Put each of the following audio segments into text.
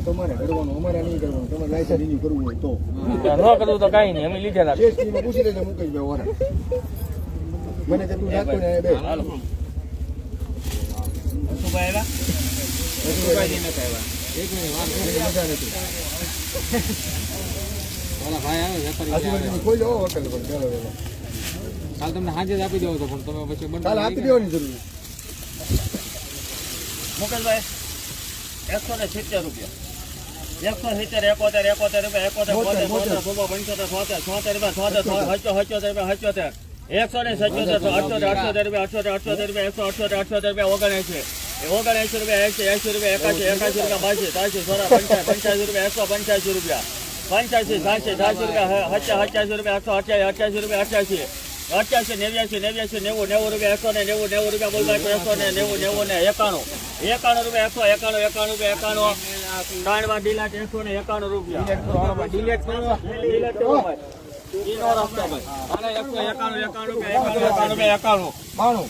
તમારું અમારે નહીં કરવાનું તમારે કરવું હોય તો ન કરવું તો કઈ નહીં અમે લીધેલા પૂછી લેજો મુકેશ ભાઈ વાળા મને એક મિનિટ વાત કરીને મજા નથી. ઓલા ભાઈ આવે વેપારી આજુબાજુની ખોઈ હોટલ પણ ચાલો ચાલો. કાલ તમને હાજર જ આપી દેવો તો પણ તમે પછી બંધ કાલે આપી દેવાની જરૂર મુકેશભાઈ એકસો ને સિત્તેર રૂપિયા. એકસો સિત્તેર એકોતેર એકોતેર રૂપિયા એકોતેર બોતેર બોતેર સોબો પંચોતેર છોતેર છોતેર રૂપિયા છોતેર હચો હચોતેર રૂપિયા હચોતેર એકસો ને સત્યોતેર અઠોતેર અઠોતેર રૂપિયા અઠોતેર અઠોતેર રૂપિયા એકસો અઠોતેર અઠોતેર રૂપિયા ઓગણએંશી. ઓગણએંશી રૂપિયા એંશી એંશી રૂપિયા એકાશી એકાશી રૂપિયા બાસી ત્રાસી સોળા પંચાસી પંચ્યાસી રૂપિયા એકસો પંચ્યાસી રૂપિયા પંચ્યાસી રૂપિયા હચ્યા હચ્યાસી રૂપિયા એકસો અઠ્યાસી અઠ્યાસી રૂપિયા અઠ્યાસી અઠ્યાસી નેવ્યાસી નેવ્યાસી નેવું નેવું રૂપિયા એકસો ને નેવું નેવું રૂપિયા બોલવા એકસો ને નેવું નેવું ને એકાણું એકાણું રૂપિયા એકસો એકાણું એકાણું રૂપિયા એકાણું ત્રણ ડીલાટ એકસો ને એકાણું રૂપિયા. ડિલેટ ડીલાટ એકસો એકાણું એકાણું રૂપિયા એકાણું એકાણું રૂપિયા એકાણું. બાણું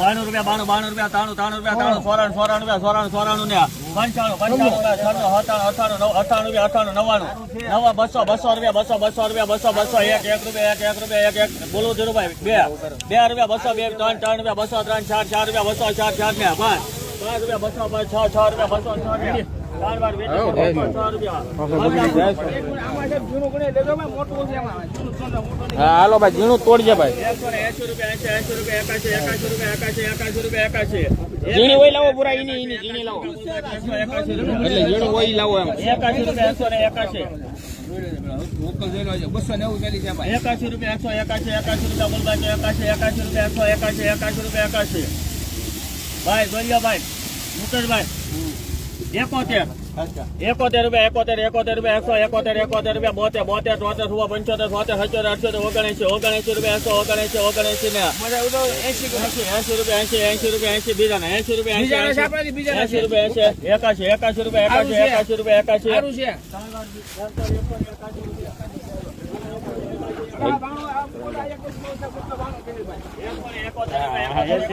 બાણું રૂપિયા, બાણું બાણું રૂપિયા, ત્રાણું ત્રાણું રૂપિયા, ત્રાણું સોરાણું સોરાણું રૂપિયા સોરાણું સોરાણું ને પંચાણું પંચાણું રૂપિયા અઠાણું અઠાણું રૂપિયા, અઠાણું, નવ્વાણું. નવા બસો બસો રૂપિયા, બસો બસો રૂપિયા, બસો બસો, એક એક રૂપિયા, એક એક રૂપિયા, એક એક. બોલો ધીરુભાઈ, બે. બે રૂપિયા, બસો, બે, ત્રણ ત્રણ રૂપિયા, બસો, ત્રણ, ચાર ચાર રૂપિયા, બસો, ચાર ચાર ને પાંચ. પાંચ રૂપિયા, બસો, પાંચ, છ છ રૂપિયા, બસો, છ રૂપિયા. હાલો ભાઈ ઝીણું તોડજે ભાઈ. ઝીણી હોય લાવો પૂરા ઈની ઈની ઝીણી લાવો. એટલે ઝીણું હોય લાવો એમ. એકાશી રૂપિયા એકસો ને એકાશી. એકાશી રૂપિયા એકસો એકાશી એકાશી રૂપિયા બોલબાકી એકાશી એકાશી રૂપિયા એકસો એકાશી એકાશી રૂપિયા એકાશી. ભાઈ જોઈ ભાઈ મુકેશભાઈ. એકોતેર. એકોતેર રૂપિયા એકોતેર એકોતેર રૂપિયા એકસો એકોતેર એકોતેર રૂપિયા બોતેર બોતેર તોતેર સુવા પંચોતેર સોતેર સત્યોતેર અઠ્યોતેર ઓગણએંશી ઓગણએંશી રૂપિયા એકસો ઓગણએંશી ઓગણએંશી ને. એંશી એંશી રૂપિયા એંશી એંશી રૂપિયા એંશી બીજાના એંશી. રૂપિયા એસી રૂપિયા એંશી એકાશી એકાશી રૂપિયા એકાશી એકાશી રૂપિયા એકાશી.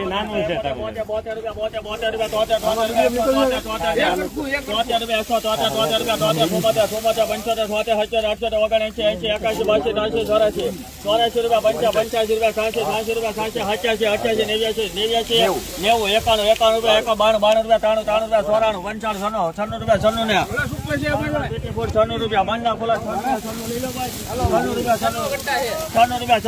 નાનું છે બોતેર રૂપિયા બોતેર બોતેર રૂપિયા તોતેર તોતેર રૂપિયા રૂપિયા એકસો તોતેર તોતેર રૂપિયા તોતેર ચુમ્મોતેર ચુમ્મોતેર પંચોતેર સોતેર સત્યોતેર અઠ્યોતેર ઓગણએંશી એંશી એકાશી બાસી ત્રાસી ચોરાશી ચોરાશી રૂપિયા પંચા પંચ્યાસી રૂપિયા સાસી સાસી રૂપિયા સાસી સત્યાસી અઠ્યાસી નેવ્યાસી નેવ્યાસી નેવું એકાણું એકાણું રૂપિયા એકા બાણું બાણું રૂપિયા ત્રાણું ત્રાણું રૂપિયા સોરાણું પંચાણું છન્નું છન્નું રૂપિયા છન્નું ને છન્નું રૂપિયા મંદા ખોલા છન્નું લઈ છન્નું રૂપિયા છન્નું છન્નું રૂપિયા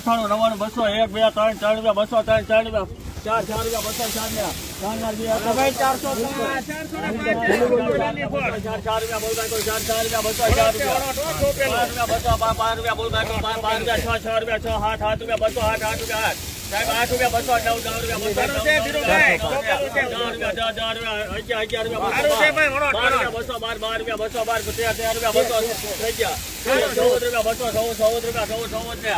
છન્નું બસો એક બે ત્રણ ત્રણ બસો ત્રણ રૂપિયા ચાર ચાર રૂપિયા બસો ચાર ને ચારસો ચાર ચાર રૂપિયા બોલ ભાઈ ચાર ચાર રૂપિયા બસો ચાર રૂપિયા પાંચ રૂપિયા બોલ ભાઈ પાંચ પાંચ રૂપિયા છ છ રૂપિયા છ સાત સાત રૂપિયા બસો આઠ આઠ રૂપિયા આઠ સાહેબ આઠ રૂપિયા બસો નવ નવ રૂપિયા બસો રૂપિયા રૂપિયા રૂપિયા બાર રૂપિયા બસો બાર બાર રૂપિયા બસો બાર તેર તેર રૂપિયા બસો થઈ ગયા ચૌદ રૂપિયા બસો ચૌદ ચૌદ રૂપિયા ચૌદ ચૌદ ને